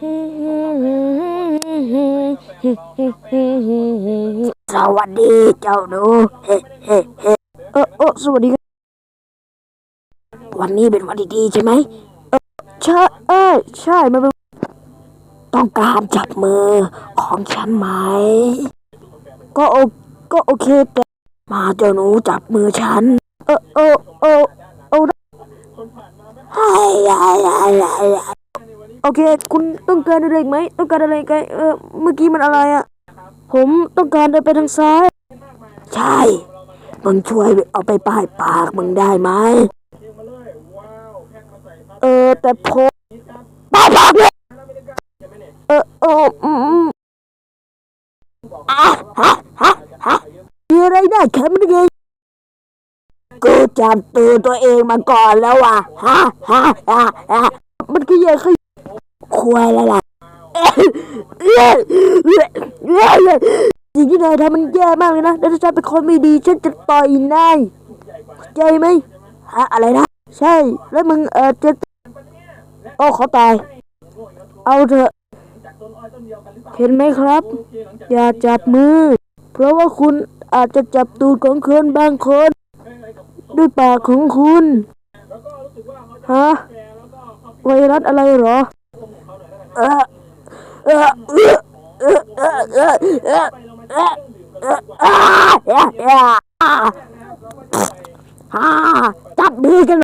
สวัสดีเจ้าหนูเฮ้เฮ้เฮ้เออเออสวัสดีครับวันนี้เป็นวันดีๆใช่ไหมเออใช่เออใช่มันเป็นต้องการจับมือของฉันไหม ก็โอก็โอเคแต่มาเจ้าหนูจับมือฉัน เออเออเออเออไอ้ไอ้ไอ้ไอ้ไอ้ โอเค คุณต้องการอะไรอีกไหมต้องการอะไรกันเออเมื่อกี้มันอะไรอะผมต้องการเดินไปทางซ้าย ใช่มึงช่วยเอาไปป้ายปากมึงได้ไหมเออ แต่ผมป้ายปากเลยเออเอออืมอะฮะฮะฮะมีอะไรได้แค่ไมันไงกูจับตัวตัวเองมาก่อนแล้วว่ะฮะฮะฮะฮะมันก็ยังคือ ควายแล้วล่ะสิ่งที่นายทำมันแย่มากเลยนะแล้วถ้าฉันเป็นคนไม่ดีฉันจะต่อยนายเข้าใจไหมฮะอะไรนะ ใช่ แล้วมึงเออจะโอ้เขาตาย เอาเถอะ เห็นไหมครับ อย่าจับมือ เพราะว่าคุณอาจจะจับตูดของคนบางคน ด้วยปากของคุณ ฮะ ไวรัสอะไรหรอ จับมือกัน